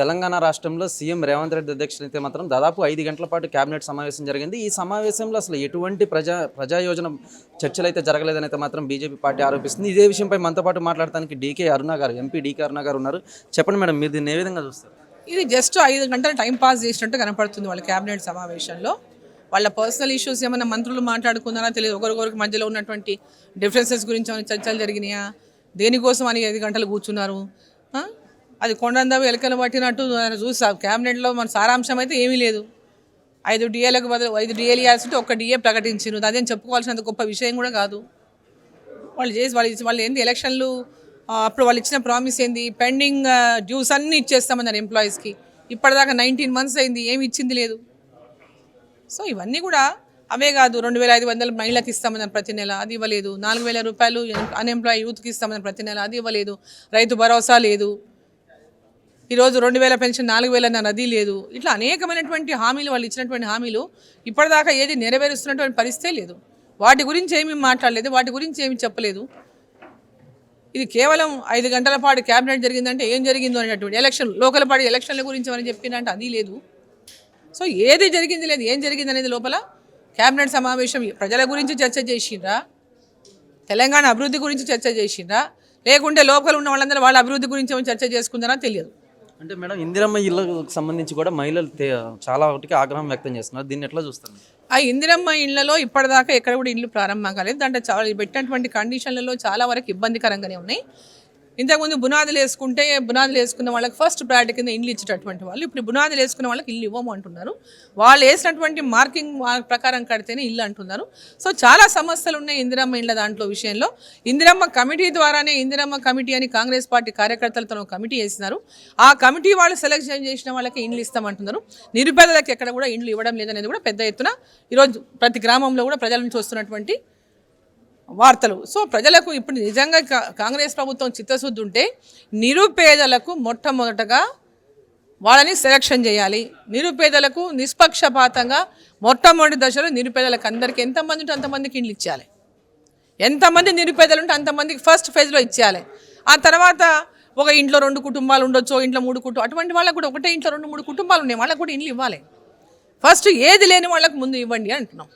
తెలంగాణ రాష్ట్రంలో సీఎం రేవంత్ రెడ్డి అధ్యక్షత అయితే మాత్రం దాదాపు ఐదు గంటల పాటు కేబినెట్ సమావేశం జరిగింది. ఈ సమావేశంలో అసలు ఎటువంటి ప్రజా ప్రజాయోజన చర్చలు అయితే జరగలేదని అయితే మాత్రం బీజేపీ పార్టీ ఆరోపిస్తుంది. ఇదే విషయంపై మనతో పాటు మాట్లాడడానికి డీకే అరుణ గారు ఎంపీ డీకే అరుణ గారు ఉన్నారు. చెప్పండి మేడం మీరు దీన్ని ఏ విధంగా చూస్తారు? ఇది జస్ట్ ఐదు గంటలు టైం పాస్ చేసినట్టు కనపడుతుంది వాళ్ళ క్యాబినెట్ సమావేశంలో. వాళ్ళ పర్సనల్ ఇష్యూస్ ఏమైనా మంత్రులు మాట్లాడుకున్నారా తెలియదు. ఒకరికొకరికి మధ్యలో ఉన్నటువంటి డిఫరెన్సెస్ గురించి ఏమైనా చర్చలు జరిగినాయా? దేనికోసం అని ఐదు గంటలు కూర్చున్నారు? అది కొండందవి ఎలకలు పట్టినట్టు చూసా క్యాబినెట్లో మన సారాంశం అయితే ఏమీ లేదు. ఐదు డిఏలకు బదులు ఐదు డిఏలు ఇవ్వాల్సింటే ఒక డిఏ ప్రకటించారు అదేం చెప్పుకోవాల్సినంత గొప్ప విషయం కూడా కాదు. వాళ్ళు చేసి వాళ్ళు వాళ్ళు ఏంది ఎలక్షన్లు అప్పుడు వాళ్ళు ఇచ్చిన ప్రామిస్ ఏంది? పెండింగ్ డ్యూస్ అన్నీ ఇచ్చేస్తామన్నారు ఎంప్లాయీస్కి. ఇప్పటిదాకా నైన్టీన్ మంత్స్ అయింది ఏమి ఇచ్చింది లేదు. సో ఇవన్నీ కూడా అవే కాదు. రెండు వేల ఐదు వందలు మహిళకి ఇస్తామన్నారు ప్రతి నెల అది ఇవ్వలేదు. నాలుగు వేల రూపాయలు అన్ఎంప్లాయ్ యూత్కి ఇస్తామన్నారు ప్రతి నెల అది ఇవ్వలేదు. రైతు భరోసా లేదు. ఈరోజు రెండు వేల పెన్షన్ నాలుగు వేల అన్నారు అది లేదు. ఇట్లా అనేకమైనటువంటి హామీలు వాళ్ళు ఇచ్చినటువంటి హామీలు ఇప్పటిదాకా ఏది నెరవేరుస్తున్నటువంటి పరిస్థితే లేదు. వాటి గురించి ఏమీ మాట్లాడలేదు వాటి గురించి ఏమీ చెప్పలేదు. ఇది కేవలం ఐదు గంటల పాటు క్యాబినెట్ జరిగిందంటే ఏం జరిగిందో అనేటటువంటి ఎలక్షన్ లోకల్ పార్టీ ఎలక్షన్ల గురించి అని చెప్పిందంటే అది లేదు. సో ఏది జరిగింది లేదు ఏం జరిగింది అనేది లోపల క్యాబినెట్ సమావేశం ప్రజల గురించి చర్చ చేసిండ్రా? తెలంగాణ అభివృద్ధి గురించి చర్చ చేసిండ్రా? లేకుంటే లోకల్ ఉన్న వాళ్ళందరూ వాళ్ళ అభివృద్ధి గురించి ఏమైనా చర్చ చేసుకుందారా? తెలియదు. అంటే మేడం ఇందిరమ్మ ఇళ్ళకు సంబంధించి కూడా మహిళలు చాలా ఒకటికి ఆగ్రహం వ్యక్తం చేస్తున్నారు. దీన్ని ఎట్లా చూస్తారు? ఆ ఇందిరమ్మ ఇళ్ళలో ఇప్పటిదాకా ఎక్కడ కూడా ఇల్లు ప్రారంభం కాలేదు. దాంట్లో చాలా పెట్టినటువంటి కండిషన్లలో చాలా వరకు ఇబ్బందికరంగానే ఉన్నాయి. ఇంతకుముందు బునాదులు వేసుకుంటే బునాదులు వేసుకున్న వాళ్ళకి ఫస్ట్ ప్రయారిటీ కింద ఇండ్లు ఇచ్చేటటువంటి వాళ్ళు. ఇప్పుడు బునాదులు వేసుకున్న వాళ్ళకి ఇల్లు ఇవ్వము అంటున్నారు. వాళ్ళు వేసినటువంటి మార్కింగ్ మార్క్ ప్రకారం కడితేనే ఇల్లు అంటున్నారు. సో చాలా సమస్యలు ఉన్నాయి ఇందిరమ్మ ఇండ్ల దాంట్లో విషయంలో. ఇందిరమ్మ కమిటీ ద్వారానే ఇందిరమ్మ కమిటీ అని కాంగ్రెస్ పార్టీ కార్యకర్తలతో ఒక కమిటీ వేసినారు. ఆ కమిటీ వాళ్ళు సెలెక్షన్ చేసిన వాళ్ళకి ఇండ్లు ఇస్తామంటున్నారు. నిరుపేదలకు ఎక్కడ కూడా ఇండ్లు ఇవ్వడం లేదనేది కూడా పెద్ద ఎత్తున ఈరోజు ప్రతి గ్రామంలో కూడా ప్రజల నుంచి వస్తున్నటువంటి వార్తలు. సో ప్రజలకు ఇప్పుడు నిజంగా కా- కాంగ్రెస్ ప్రభుత్వం చిత్తశుద్ధి ఉంటే నిరుపేదలకు మొట్టమొదటగా వాళ్ళని సెలక్షన్ చేయాలి. నిరుపేదలకు నిష్పక్షపాతంగా మొట్టమొదటి దశలో నిరుపేదలకు అందరికీ ఎంతమంది ఉంటే అంతమందికి ఇండ్లు ఇచ్చేయాలి. ఎంతమంది నిరుపేదలు ఉంటే అంతమందికి ఫస్ట్ ఫేజ్లో ఇచ్చేయాలి. ఆ తర్వాత ఒక ఇంట్లో రెండు కుటుంబాలు ఉండొచ్చు ఇంట్లో మూడు కుటుంబం అటువంటి వాళ్ళకు కూడా ఒకటే ఇంట్లో రెండు మూడు కుటుంబాలు ఉన్నాయి. వాళ్ళకు కూడా ఇండ్లు ఇవ్వాలి. ఫస్ట్ ఏది లేని వాళ్ళకు ముందు ఇవ్వండి అంటున్నాం.